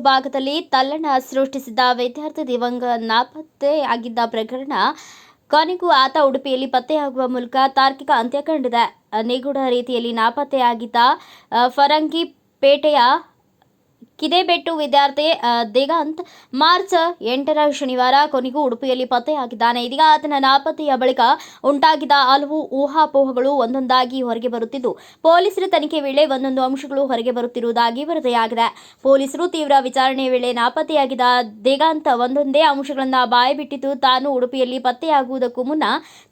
ಭಾಗದಲ್ಲಿ ತಲ್ಲಣ ಸೃಷ್ಟಿಸಿದ ವಿದ್ಯಾರ್ಥಿ ದಿವಂಗ ನಾಪತ್ತೆಯಾಗಿದ್ದ ಪ್ರಕರಣ. ಕೊನೆಗೂ ಆತ ಉಡುಪಿಯಲ್ಲಿ ಪತ್ತೆಯಾಗುವ ಮೂಲಕ ತಾರ್ಕಿಕ ಅಂತ್ಯ ಕಂಡಿದೆ ನಿಗೂಢ ರೀತಿಯಲ್ಲಿ ನಾಪತ್ತೆಯಾಗಿದ್ದ ಫರಂಗಿ ಫರಂಗಿಪೇಟೆಯ ಕಿದೇಬೆಟ್ಟು ವಿದ್ಯಾರ್ಥಿ ದಿಗಂತ್ ಮಾರ್ಚ್ ಎಂಟರ ಶನಿವಾರ ಕೊನೆಗೂ ಉಡುಪಿಯಲ್ಲಿ ಪತ್ತೆಯಾಗಿದ್ದಾನೆ. ಇದೀಗ ಆತನ ನಾಪತ್ತೆಯ ಬಳಿಕ ಉಂಟಾಗಿದ್ದ ಹಲವು ಊಹಾಪೋಹಗಳು ಒಂದೊಂದಾಗಿ ಹೊರಗೆ ಬರುತ್ತಿದ್ದು, ಪೊಲೀಸರ ತನಿಖೆ ವೇಳೆ ಒಂದೊಂದು ಅಂಶಗಳು ಹೊರಗೆ ಬರುತ್ತಿರುವುದಾಗಿ ವರದಿಯಾಗಿದೆ. ಪೊಲೀಸರು ತೀವ್ರ ವಿಚಾರಣೆ ವೇಳೆ ನಾಪತ್ತೆಯಾಗಿದ್ದ ದಿಗಂತ್ ಒಂದೊಂದೇ ಅಂಶಗಳನ್ನು ಬಾಯಿಬಿಟ್ಟಿದ್ದು, ತಾನು ಉಡುಪಿಯಲ್ಲಿ ಪತ್ತೆಯಾಗುವುದಕ್ಕೂ ಮುನ್ನ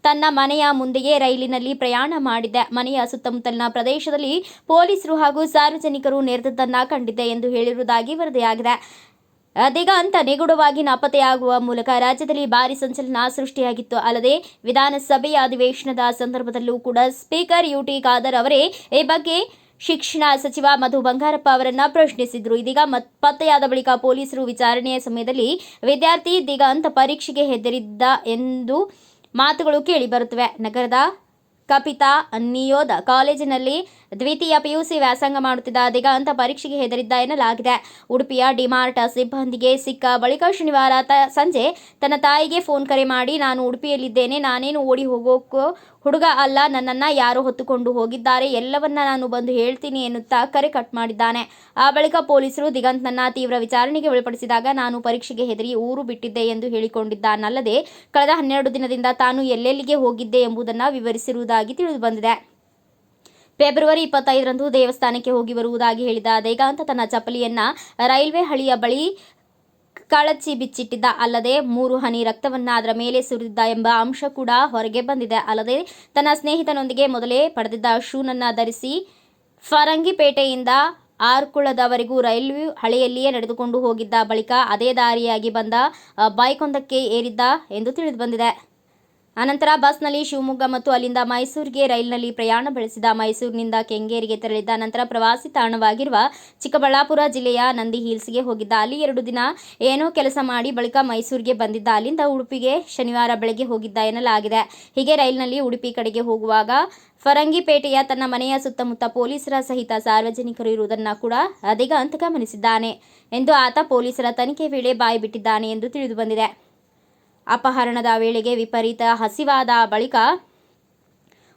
ತನ್ನ ಮನೆಯ ಮುಂದೆಯೇ ರೈಲಿನಲ್ಲಿ ಪ್ರಯಾಣ ಮಾಡಿದ್ದೆ. ಮನೆಯ ಸುತ್ತಮುತ್ತಲಿನ ಪ್ರದೇಶದಲ್ಲಿ ಪೊಲೀಸರು ಹಾಗೂ ಸಾರ್ವಜನಿಕರು ನೆರೆದದ್ದನ್ನ ಕಂಡಿದ್ದೆ ಎಂದು ಹೇಳಿರುವುದಾಗಿ ವರದಿಯಾಗಿದೆ. ಅದೀಗ ಅಂತ ನಿಗೂಢವಾಗಿ ನಾಪತ್ತೆಯಾಗುವ ಮೂಲಕ ರಾಜ್ಯದಲ್ಲಿ ಭಾರಿ ಸಂಚಲನ ಸೃಷ್ಟಿಯಾಗಿತ್ತು. ಅಲ್ಲದೆ ವಿಧಾನಸಭೆಯ ಅಧಿವೇಶನದ ಸಂದರ್ಭದಲ್ಲೂ ಕೂಡ ಸ್ಪೀಕರ್ ಯುಟಿ ಖಾದರ್ ಅವರೇ ಈ ಬಗ್ಗೆ ಶಿಕ್ಷಣ ಸಚಿವ ಮಧು ಬಂಗಾರಪ್ಪ ಅವರನ್ನ ಪ್ರಶ್ನಿಸಿದ್ರು. ಇದೀಗ ಮತ್, ಪತ್ತೆಯಾದ ಬಳಿಕ ಪೊಲೀಸರು ವಿಚಾರಣೆಯ ಸಮಯದಲ್ಲಿ ವಿದ್ಯಾರ್ಥಿ ದಿಗಾಂತ ಪರೀಕ್ಷೆಗೆ ಹೆದರಿದ್ದ ಎಂದು ಮಾತುಗಳು ಕೇಳಿಬರುತ್ತವೆ ನಗರದ ಕಪಿತಾ ನಿಯೋದ ಕಾಲೇಜಿನಲ್ಲಿ ದ್ವಿತೀಯ ಪಿಯುಸಿ ವ್ಯಾಸಂಗ ಮಾಡುತ್ತಿದ್ದ ದಿಗಂತ ಪರೀಕ್ಷೆಗೆ ಹೆದರಿದ್ದ ಎನ್ನಲಾಗಿದೆ. ಉಡುಪಿಯ ಡಿಮಾರ್ಟ್ ಸಿಬ್ಬಂದಿಗೆ ಸಿಕ್ಕ ಬಳಿಕ ಶನಿವಾರ ಸಂಜೆ ತನ್ನ ತಾಯಿಗೆ ಫೋನ್ ಕರೆ ಮಾಡಿ, ನಾನು ಉಡುಪಿಯಲ್ಲಿದ್ದೇನೆ, ನಾನೇನು ಓಡಿ ಹೋಗೋಕ್ಕೋ ಹುಡುಗ ಅಲ್ಲ, ನನ್ನನ್ನು ಯಾರು ಹೊತ್ತುಕೊಂಡು ಹೋಗಿದ್ದಾರೆ, ಎಲ್ಲವನ್ನ ನಾನು ಬಂದು ಹೇಳ್ತೀನಿ ಎನ್ನುತ್ತಾ ಕರೆ ಕಟ್ ಮಾಡಿದ್ದಾನೆ. ಆ ಬಳಿಕ ಪೊಲೀಸರು ದಿಗಂತ್ನನ್ನ ತೀವ್ರ ವಿಚಾರಣೆಗೆ ಒಳಪಡಿಸಿದಾಗ ನಾನು ಪರೀಕ್ಷೆಗೆ ಹೆದರಿ ಊರು ಬಿಟ್ಟಿದ್ದೆ ಎಂದು ಹೇಳಿಕೊಂಡಿದ್ದಾನಲ್ಲದೆ ಕಳೆದ ಹನ್ನೆರಡು ದಿನದಿಂದ ತಾನು ಎಲ್ಲೆಲ್ಲಿಗೆ ಹೋಗಿದ್ದೆ ಎಂಬುದನ್ನು ವಿವರಿಸಿರುವುದಾಗಿ ತಿಳಿದುಬಂದಿದೆ ಫೆಬ್ರವರಿ ಇಪ್ಪತ್ತೈದರಂದು ದೇವಸ್ಥಾನಕ್ಕೆ ಹೋಗಿ ಬರುವುದಾಗಿ ಹೇಳಿದ ದೇಗಾಂತ ತನ್ನ ಚಪ್ಪಲಿಯನ್ನ ರೈಲ್ವೆ ಹಳಿಯ ಬಳಿ ಕಳಚಿ ಬಿಚ್ಚಿಟ್ಟಿದ್ದ. ಅಲ್ಲದೆ ಮೂರು ಹನಿ ರಕ್ತವನ್ನ ಅದರ ಮೇಲೆ ಸುರಿದಿದ್ದ ಎಂಬ ಅಂಶ ಕೂಡ ಹೊರಗೆ ಬಂದಿದೆ. ಅಲ್ಲದೆ ತನ್ನ ಸ್ನೇಹಿತನೊಂದಿಗೆ ಮೊದಲೇ ಪಡೆದಿದ್ದ ಶೂನನ್ನ ಧರಿಸಿ ಫರಂಗಿಪೇಟೆಯಿಂದ ಆರ್ಕುಳದವರೆಗೂ ರೈಲ್ವೆ ಹಳೆಯಲ್ಲಿಯೇ ನಡೆದುಕೊಂಡು ಹೋಗಿದ್ದ ಬಳಿಕ ಅದೇ ದಾರಿಯಾಗಿ ಬಂದ ಬೈಕೊಂದಕ್ಕೆ ಏರಿದ್ದ ಎಂದು ತಿಳಿದುಬಂದಿದೆ ಅನಂತರ ಬಸ್ನಲ್ಲಿ ಶಿವಮೊಗ್ಗ ಮತ್ತು ಅಲ್ಲಿಂದ ಮೈಸೂರಿಗೆ ರೈಲಿನಲ್ಲಿ ಪ್ರಯಾಣ ಬೆಳೆಸಿದ ಮೈಸೂರಿನಿಂದ ಕೆಂಗೇರಿಗೆ ತೆರಳಿದ್ದ ನಂತರ ಪ್ರವಾಸಿ ತಾಣವಾಗಿರುವ ಚಿಕ್ಕಬಳ್ಳಾಪುರ ಜಿಲ್ಲೆಯ ನಂದಿ ಹಿಲ್ಸ್ಗೆ ಹೋಗಿದ್ದ. ಅಲ್ಲಿ ಎರಡು ದಿನ ಏನೋ ಕೆಲಸ ಮಾಡಿ ಬಳಿಕ ಮೈಸೂರಿಗೆ ಬಂದಿದ್ದ. ಅಲ್ಲಿಂದ ಉಡುಪಿಗೆ ಶನಿವಾರ ಬೆಳಗ್ಗೆ ಹೋಗಿದ್ದ ಎನ್ನಲಾಗಿದೆ. ಹೀಗೆ ರೈಲಿನಲ್ಲಿ ಉಡುಪಿ ಕಡೆಗೆ ಹೋಗುವಾಗ ಫರಂಗಿಪೇಟೆಯ ತನ್ನ ಮನೆಯ ಸುತ್ತಮುತ್ತ ಪೊಲೀಸರ ಸಹಿತ ಸಾರ್ವಜನಿಕರು ಇರುವುದನ್ನು ಕೂಡ ದಿಗಂತ್ ಗಮನಿಸಿದ್ದಾನೆ ಎಂದು ಆತ ಪೊಲೀಸರ ತನಿಖೆ ವೇಳೆ ಬಾಯ್ಬಿಟ್ಟಿದ್ದಾನೆ ಎಂದು ತಿಳಿದುಬಂದಿದೆ ಅಪಹರಣದ ವೇಳೆಗೆ ವಿಪರೀತ ಹಸಿವಾದ ಬಳಿಕ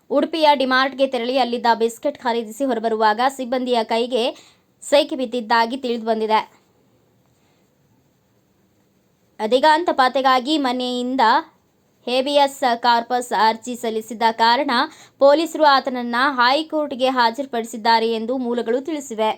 ಉಡುಪಿಯ ಡಿಮಾರ್ಟ್ಗೆ ತೆರಳಿ ಅಲ್ಲಿದ್ದ ಬಿಸ್ಕೆಟ್ ಖರೀದಿಸಿ ಹೊರಬರುವಾಗ ಸಿಬ್ಬಂದಿಯ ಕೈಗೆ ಸೈಕಿ ಬಿದ್ದಿದ್ದಾಗಿ ತಿಳಿದುಬಂದಿದೆ. ದಿಗಾಂತ ಪಾತೆಗಾಗಿ ಮನೆಯಿಂದ ಹೇಬಿಯಸ್ ಕಾರ್ಪಸ್ ಅರ್ಜಿ ಸಲ್ಲಿಸಿದ್ದ ಕಾರಣ ಪೊಲೀಸರು ಆತನನ್ನ ಹೈಕೋರ್ಟ್ಗೆ ಹಾಜರುಪಡಿಸಿದ್ದಾರೆ ಎಂದು ಮೂಲಗಳು ತಿಳಿಸಿವೆ.